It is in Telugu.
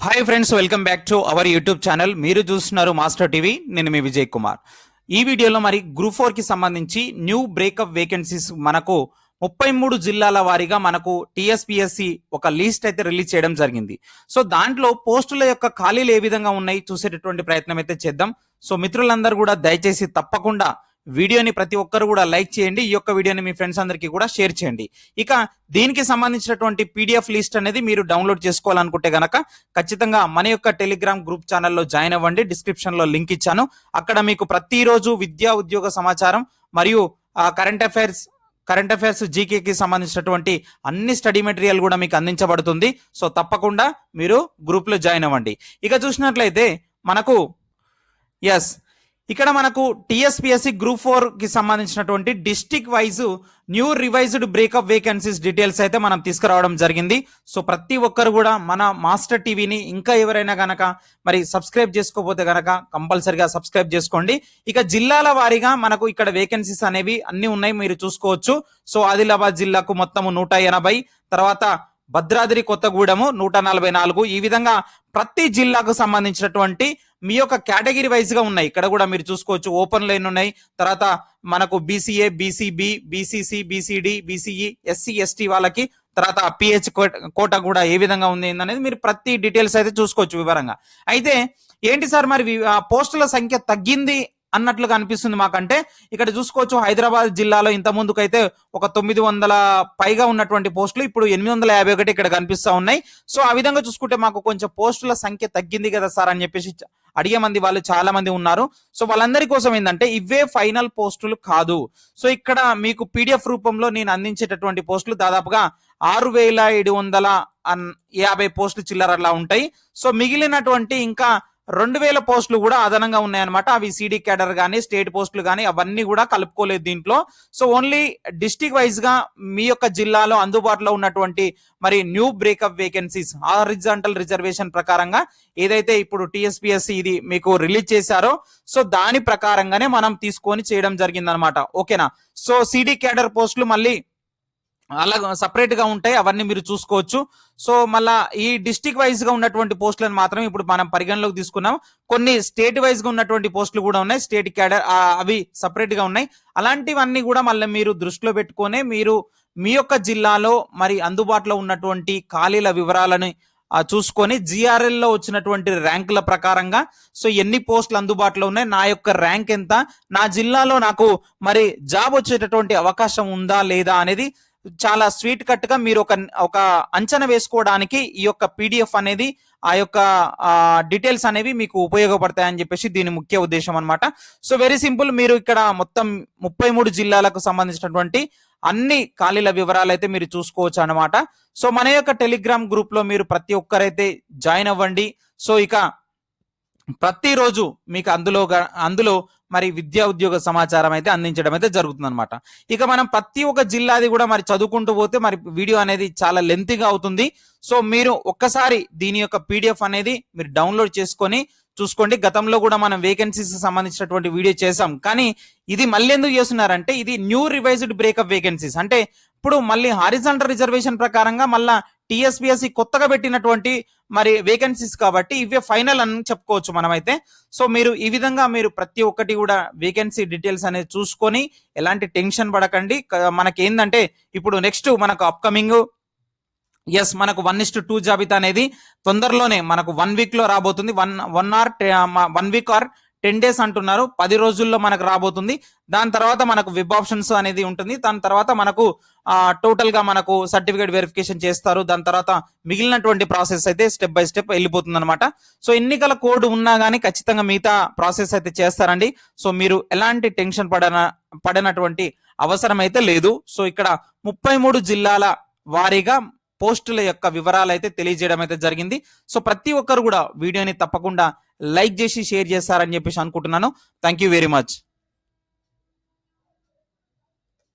Hi friends welcome back to our YouTube channel మీరు చూస్తున్నారు మాస్టర్ టీవీ నేను మీ విజయ్ కుమార్ ఈ వీడియోలో మరి గ్రూప్ ఫోర్కి సంబంధించి న్యూ బ్రేకప్ వేకెన్సీస్ మనకు ముప్పై మూడు జిల్లాల వారీగా మనకు టిఎస్పిఎస్సి ఒక లిస్ట్ అయితే రిలీజ్ చేయడం జరిగింది. సో దాంట్లో పోస్టుల యొక్క ఖాళీలు ఏ విధంగా ఉన్నాయి చూసేటటువంటి ప్రయత్నం అయితే చేద్దాం. సో మిత్రులందరూ కూడా దయచేసి తప్పకుండా వీడియోని ప్రతి ఒక్కరు కూడా లైక్ చేయండి. ఈ యొక్క వీడియోని మీ ఫ్రెండ్స్ అందరికీ కూడా షేర్ చేయండి. ఇక దీనికి సంబంధించినటువంటి పీడిఎఫ్ లిస్ట్ అనేది మీరు డౌన్లోడ్ చేసుకోవాలనుకుంటే గనక ఖచ్చితంగా మన యొక్క టెలిగ్రామ్ గ్రూప్ ఛానల్లో జాయిన్ అవ్వండి. డిస్క్రిప్షన్లో లింక్ ఇచ్చాను. అక్కడ మీకు ప్రతిరోజు విద్యా ఉద్యోగ సమాచారం మరియు కరెంట్ అఫైర్స్ కరెంట్ అఫైర్స్ జీకేకి సంబంధించినటువంటి అన్ని స్టడీ మెటీరియల్ కూడా మీకు అందించబడుతుంది. సో తప్పకుండా మీరు గ్రూప్లో జాయిన్ అవ్వండి. ఇక చూసినట్లయితే మనకు ఎస్ ఇక్కడ మనకు టిఎస్పిఎస్సి గ్రూప్ ఫోర్కి సంబంధించినటువంటి district wise new revised breakup vacancies details అయితే మనం తీసుకురావడం జరిగింది. సో ప్రతి ఒక్కరు కూడా మన మాస్టర్ టీవీని ఇంకా ఎవరైనా గనక మరి సబ్స్క్రైబ్ చేసుకోకపోతే గనక కంపల్సరిగా సబ్స్క్రైబ్ చేసుకోండి. ఇక జిల్లాల వారీగా మనకు ఇక్కడ వేకెన్సీస్ అనేవి అన్ని ఉన్నాయి మీరు చూసుకోవచ్చు. సో ఆదిలాబాద్ జిల్లాకు మొత్తము నూట ఎనభై తర్వాత భద్రాద్రి కొత్తగూడెము నూట నలభై నాలుగు. ఈ విధంగా ప్రతి జిల్లాకు సంబంధించినటువంటి మీ యొక్క కేటగిరీ వైజ్గా ఉన్నాయి. ఇక్కడ కూడా మీరు చూసుకోవచ్చు. ఓపెన్ లైన్ ఉన్నాయి. తర్వాత మనకు BCA BCB BCC BCD BCE SC ST వాళ్ళకి తర్వాత పిహెచ్ కోట కూడా ఏ విధంగా ఉంది అనేది మీరు ప్రతి డీటెయిల్స్ అయితే చూసుకోవచ్చు వివరంగా. అయితే ఏంటి సార్ మరి ఆ పోస్టుల సంఖ్య తగ్గింది అన్నట్లుగా అనిపిస్తుంది మాకంటే. ఇక్కడ చూసుకోవచ్చు హైదరాబాద్ జిల్లాలో ఇంత ముందుకైతే ఒక తొమ్మిది వందల పైగా ఉన్నటువంటి పోస్టులు ఇప్పుడు ఎనిమిది వందల యాభై ఒకటి ఇక్కడ కనిపిస్తా ఉన్నాయి. సో ఆ విధంగా చూసుకుంటే మాకు కొంచెం పోస్టుల సంఖ్య తగ్గింది కదా సార్ అని చెప్పేసి అడిగే మంది వాళ్ళు చాలా మంది ఉన్నారు. సో వాళ్ళందరి కోసం ఏంటంటే ఇవే ఫైనల్ పోస్టులు కాదు. సో ఇక్కడ మీకు పీడిఎఫ్ రూపంలో నేను అందించేటటువంటి పోస్టులు దాదాపుగా ఆరు వేల ఏడు వందల యాభై పోస్టులు చిల్లర అలా ఉంటాయి. సో మిగిలినటువంటి ఇంకా రెండు వేల పోస్టులు కూడా అదనంగా ఉన్నాయన్నమాట. అవి సిడి క్యాడర్ కానీ స్టేట్ పోస్టులు కానీ అవన్నీ కూడా కలుపుకోలేదు దీంట్లో. సో ఓన్లీ డిస్టిక్ వైజ్గా మీ యొక్క జిల్లాలో అందుబాటులో ఉన్నటువంటి మరి new breakup vacancies horizontal reservation ప్రకారంగా ఏదైతే ఇప్పుడు టిఎస్పిఎస్సి ఇది మీకు రిలీజ్ చేశారో సో దాని ప్రకారంగానే మనం తీసుకొని చేయడం జరిగిందనమాట ఓకేనా? సో సిడి క్యాడర్ పోస్టులు మళ్ళీ అలా సపరేట్గా ఉంటాయి అవన్నీ మీరు చూసుకోవచ్చు. సో మళ్ళా ఈ డిస్టిక్ వైజ్గా ఉన్నటువంటి పోస్టులను మాత్రం ఇప్పుడు మనం పరిగణలోకి తీసుకున్నాం. కొన్ని స్టేట్ వైజ్గా ఉన్నటువంటి పోస్టులు కూడా ఉన్నాయి స్టేట్ క్యాడర్ అవి సపరేట్గా ఉన్నాయి. అలాంటివన్నీ కూడా మళ్ళీ మీరు దృష్టిలో పెట్టుకొని మీరు మీ యొక్క జిల్లాలో మరి అందుబాటులో ఉన్నటువంటి ఖాళీల వివరాలని చూసుకొని జిఆర్ఎల్లో వచ్చినటువంటి ర్యాంకుల ప్రకారంగా సో ఎన్ని పోస్టులు అందుబాటులో ఉన్నాయి నా యొక్క ర్యాంక్ ఎంత నా జిల్లాలో నాకు మరి జాబ్ వచ్చేటటువంటి అవకాశం ఉందా లేదా అనేది చాలా స్వీట్ కట్గా మీరు ఒక ఒక అంచనా వేసుకోవడానికి ఈ యొక్క పీడిఎఫ్ అనేది ఆ యొక్క డీటెయిల్స్ అనేవి మీకు ఉపయోగపడతాయని చెప్పేసి దీని ముఖ్య ఉద్దేశం అనమాట సో వెరీ సింపుల్ మీరు ఇక్కడ మొత్తం ముప్పై మూడు జిల్లాలకు సంబంధించినటువంటి అన్ని ఖాళీల వివరాలు అయితే మీరు చూసుకోవచ్చు అనమాట సో మన యొక్క టెలిగ్రామ్ గ్రూప్లో మీరు ప్రతి ఒక్కరైతే జాయిన్ అవ్వండి. సో ఇక ప్రతిరోజు మీకు అందులో అందులో మరి విద్యా ఉద్యోగ సమాచారం అయితే అందించడం అయితే జరుగుతుంది అనమాట ఇక మనం ప్రతి ఒక్క జిల్లాది కూడా మరి చదువుకుంటూ పోతే మరి వీడియో అనేది చాలా లెంతీగా అవుతుంది. సో మీరు ఒక్కసారి దీని యొక్క పీడిఎఫ్ అనేది మీరు డౌన్లోడ్ చేసుకొని చూసుకోండి. గతంలో కూడా మనం వేకెన్సీస్ సంబంధించినటువంటి వీడియో చేసాం కానీ ఇది మళ్ళీ ఎందుకు చేస్తున్నారంటే ఇది న్యూ రివైజ్డ్ బ్రేకప్ వేకెన్సీస్. అంటే ఇప్పుడు మళ్ళీ హారిజంటల్ రిజర్వేషన్ ప్రకారంగా మళ్ళా టిఎస్పిఎస్సి కొత్తగా పెట్టినటువంటి మరి వేకెన్సీస్ కాబట్టి ఇవే ఫైనల్ అని చెప్పుకోవచ్చు మనమైతే. సో మీరు ఈ విధంగా మీరు ప్రతి ఒక్కటి కూడా వేకెన్సీ డీటెయిల్స్ అనేది చూసుకొని ఎలాంటి టెన్షన్ పడకండి. మనకి ఏంటంటే ఇప్పుడు నెక్స్ట్ మనకు అప్కమింగ్ ఎస్ మనకు వన్ ఇస్ టూ జాబితా అనేది తొందరలోనే మనకు వన్ వీక్లో రాబోతుంది. One one or one week or ten days అంటున్నారు. పది రోజుల్లో మనకు రాబోతుంది. దాని తర్వాత మనకు వెబ్ ఆప్షన్స్ అనేది ఉంటుంది. దాని తర్వాత మనకు టోటల్గా మనకు సర్టిఫికేట్ వెరిఫికేషన్ చేస్తారు. దాని తర్వాత మిగిలినటువంటి ప్రాసెస్ అయితే స్టెప్ బై స్టెప్ వెళ్ళిపోతుంది అనమాట సో ఎన్నికల కోడ్ ఉన్నా కానీ ఖచ్చితంగా మిగతా ప్రాసెస్ అయితే చేస్తారండి. సో మీరు ఎలాంటి టెన్షన్ పడన పడనటువంటి అవసరం అయితే లేదు. సో ఇక్కడ ముప్పై మూడు జిల్లాల వారీగా పోస్టుల యొక్క వివరాలు అయితే తెలియజేయడం అయితే జరిగింది. సో ప్రతి ఒక్కరు కూడా వీడియోని తప్పకుండా లైక్ చేసి షేర్ చేస్తారని చెప్పేసి అనుకుంటున్నాను. Thank you very much